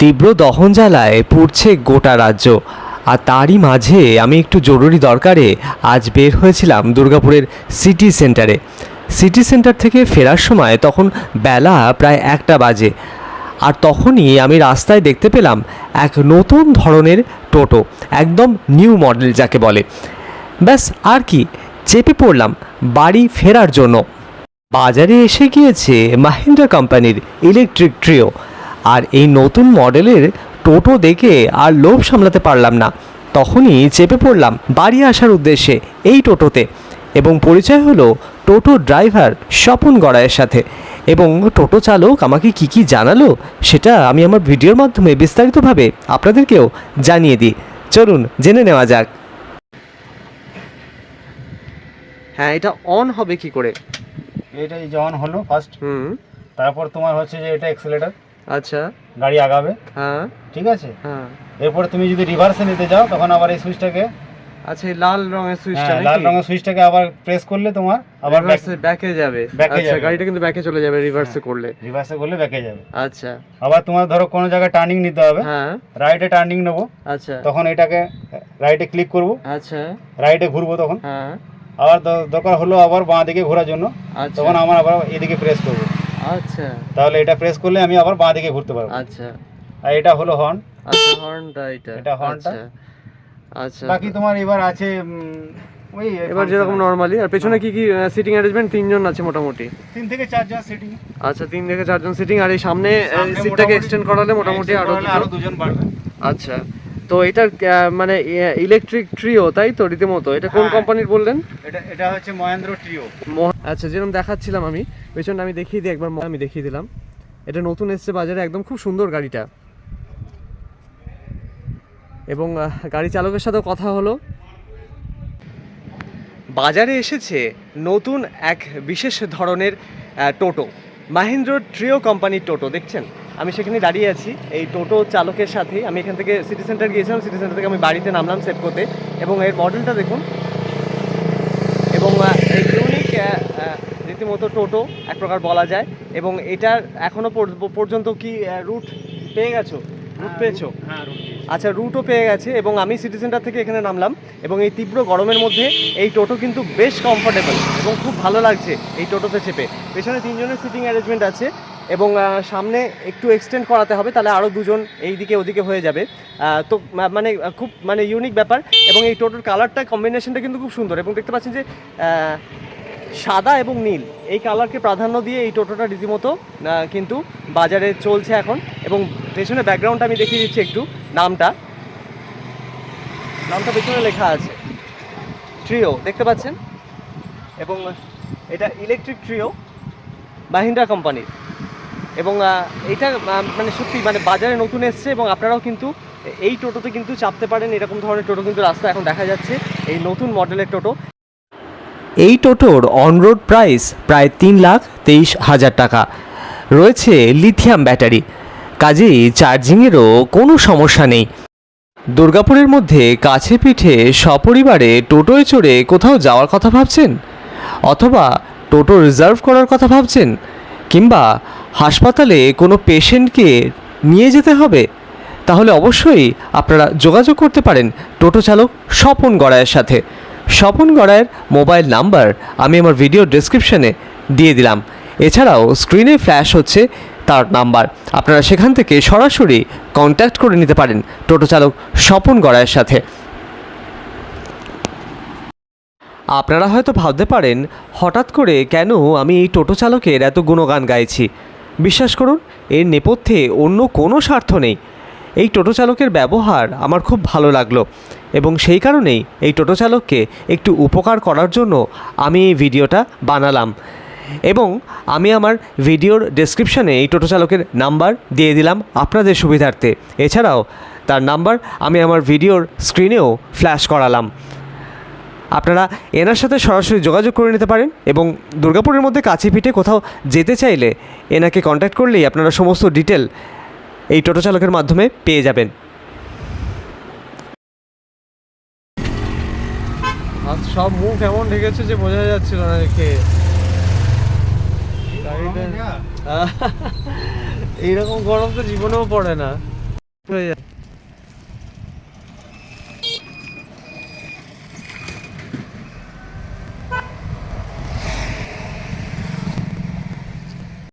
তীব্র দহন জ্বালায় পুড়ছে গোটা রাজ্য। আর তারই মাঝে আমি একটু জরুরি দরকারে আজ বের হয়েছিলাম দুর্গাপুরের সিটি সেন্টারে। সিটি সেন্টার থেকে ফেরার সময় তখন বেলা প্রায় একটা বাজে। আর তখনই আমি রাস্তায় দেখতে পেলাম এক নতুন ধরনের টোটো, একদম নিউ মডেল যাকে বলে। ব্যাস, আর কি, চেপে পড়লাম বাড়ি ফেরার জন্য। বাজারে এসে গিয়েছে মাহিন্দ্রা কোম্পানির ইলেকট্রিক ট্রিও। আর এই নতুন মডেলের টোটো দেখে আর লোভ সামলাতে পারলাম না। তখনই চেপে পড়লাম বাড়ি আসার উদ্দেশ্যে এই টোটোতে এবং পরিচয় হলো টোটো ড্রাইভার স্বপন গড়াইয়ের সাথে এবং টোটো চালক আমাকে কি কি জানালো সেটা আমি আমার ভিডিওর মাধ্যমে বিস্তারিতভাবে আপনাদেরকেও জানিয়ে দিই। চলুন জেনে নেওয়া যাক। হ্যাঁ এটা অন হবে কি করে? এটা এই যখন হলো ফার্স্ট হুম। তারপর তোমার হচ্ছে যে এটা এক্সেলেটার আচ্ছা। গাড়ি আগাবে। হ্যাঁ। ঠিক আছে? হ্যাঁ। এরপর তুমি যদি রিভার্সে নিতে যাও তখন আবার এই সুইচটাকে আচ্ছা লাল রঙের সুইচটা হ্যাঁ, লাল রঙের সুইচটাকে আবার প্রেস করলে তোমার আবার ব্যাকে যাবে। আচ্ছা গাড়িটা কিন্তু ব্যাকে চলে যাবে রিভার্সে করলে। রিভার্সে করলে ব্যাকে যাবে। আচ্ছা। আবার তোমার ধরো কোনো জায়গায় টার্নিং নিতে হবে। হ্যাঁ। রাইটে টার্নিং নেব। আচ্ছা। তখন এটাকে রাইটে ক্লিক করব। আচ্ছা। রাইটে ঘুরবো তখন। হ্যাঁ। আবার দরকার হলো আবার বাঁ দিকে ঘোরার জন্য। আচ্ছা। তখন আমার আবার এদিকে প্রেস করব। আচ্ছা। তাহলে এটা প্রেস করলে আমি আবার বাঁ দিকে ঘুরতে পারব। আচ্ছা। আর এটা হলো হর্ন আচ্ছা হর্নটা এটা। এটা হর্নটা। আচ্ছা। আচ্ছা। বাকি তোমার এবার আছে ওই এবার যেরকম নর্মালি আর পেছনে কি কি সিটিং অ্যারেঞ্জমেন্ট তিনজন আছে মোটামুটি। তিন থেকে চারজন সিটিং আচ্ছা তিন থেকে চারজন সিটিং আর এই সামনে সিটটাকে এক্সটেন্ড করালে মোটামুটি আরও। আরও দুজন বাড়বে। আচ্ছা। তো এটা মানে ইলেকট্রিক ট্রিও তাই তো রীতিমতো? এটা কোন হ্যাঁ। কোম্পানির বললেন? এটা এটা হচ্ছে মহেন্দ্র ট্রিও আচ্ছা যেরকম দেখাচ্ছিলাম আমি পেছনটা আমি দেখিয়ে দিই একবার আমি দেখিয়ে দিলাম। এটা নতুন এসছে বাজারে একদম খুব সুন্দর গাড়িটা। এবং গাড়ি চালকের সাথেও কথা হলো। বাজারে এসেছে নতুন এক বিশেষ ধরনের টোটো। মাহিন্দ্র ট্রিও কোম্পানির টোটো দেখছেন? আমি সেখানে দাঁড়িয়ে আছি। এই টোটো চালকের সাথে আমি এখান থেকে সিটি সেন্টার গিয়েছিলাম। সিটি সেন্টার থেকে আমি বাড়িতে নামলাম সেভ করতে এবং এর মডেলটা দেখুন। এবং এই ইউনিক রীতিমতো টোটো এক প্রকার বলা যায়। এবং এটার এখনও পর- পর্যন্ত কি রুট পেয়ে গেছো? রুট পেয়েছ? হ্যাঁ আচ্ছা রুটও পেয়ে গেছে এবং আমি সিটি সেন্টার থেকে এখানে নামলাম। এবং এই তীব্র গরমের মধ্যে এই টোটো কিন্তু বেশ কমফোর্টেবল এবং খুব ভালো লাগছে এই টোটোতে চেপে। পেছনে তিনজনের সিটিং অ্যারেঞ্জমেন্ট আছে। এবং সামনে একটু এক্সটেন্ড করাতে হবে, তাহলে আরও দুজন এই দিকে ওদিকে হয়ে যাবে। তো মানে খুব মানে ইউনিক ব্যাপার এবং এই টোটোর কালারটা কম্বিনেশনটা কিন্তু খুব সুন্দর এবং দেখতে পাচ্ছেন যে সাদা এবং নীল, এই কালারকে প্রাধান্য দিয়ে এই টোটোটা রীতিমতো কিন্তু বাজারে চলছে এখন এবং পেছনে ব্যাকগ্রাউন্ডটা আমি দেখিয়ে দিচ্ছি একটু, নামটা। নামটা পেছনে লেখা আছে ট্রিও দেখতে পাচ্ছেন? এবং এটা ইলেকট্রিক ট্রিও মাহিন্দ্রা কোম্পানির এবং এটা মানে সত্যি মানে বাজারে নতুন এসছে এবং আপনারাও কিন্তু এই টোটোতে কিন্তু চাপতে পারেন, এরকম ধরনের টোটো কিন্তু রাস্তা এখন দেখা যাচ্ছে, এই নতুন মডেলের টোটো। এই টোটোর অনরোড প্রাইস প্রায় তিন লাখ তেইশ হাজার টাকা। রয়েছে লিথিয়াম ব্যাটারি কাজেই চার্জিংয়েরও কোনো সমস্যা নেই। দুর্গাপুরের মধ্যে কাছে পিঠে সপরিবারে টোটোয় চড়ে কোথাও যাওয়ার কথা ভাবছেন? অথবা টোটো রিজার্ভ করার কথা ভাবছেন? কিংবা হাসপাতালে কোনো পেশেন্টকে নিয়ে যেতে হবে? তাহলে অবশ্যই আপনারা যোগাযোগ করতে পারেন টোটো চালক স্বপন গড়ায়ের সাথে। স্বপন গড়ায়ের মোবাইল নাম্বার আমি আমার ভিডিও ডেসক্রিপশনে দিয়ে দিলাম। এছাড়াও স্ক্রিনে ফ্ল্যাশ হচ্ছে তার নাম্বার। আপনারা সেখান থেকে সরাসরি কন্ট্যাক্ট করে নিতে পারেন টোটো চালক স্বপন গড়ায়ের সাথে। আপনারা হয়তো ভাবতে পারেন, হঠাৎ করে কেন আমি এই টোটো চালকের এত গুণগান গাইছি? বিশ্বাস করুন, এর নেপথ্যে অন্য কোনো স্বার্থ নেই। এই টোটো চালকের ব্যবহার আমার খুব ভালো লাগল এবং সেই কারণেই এই টোটো চালককে একটু উপকার করার জন্য আমি এই ভিডিওটা বানালাম এবং আমি আমার ভিডিওর ডেসক্রিপশানে এই টোটো চালকের নাম্বার দিয়ে দিলাম আপনাদের সুবিধার্থে। এছাড়াও, তার নাম্বার আমি আমার ভিডিওর স্ক্রিনেও ফ্ল্যাশ করালাম। আপনারা এনার সাথে সরাসরি যোগাযোগ করে নিতে পারেন এবং দুর্গাপুরের মধ্যে কাছে পিঠে কোথাও যেতে চাইলে এনাকে কন্ট্যাক্ট করলেই আপনারা সমস্ত ডিটেল এই টোটো চালকের মাধ্যমে পেয়ে যাবেন। আর সব মুখ এমন ঢেকেছে যে বোঝা যাচ্ছিল না দেখে এইরকম গরম তো জীবনেও পড়ে না। হয়ে যায়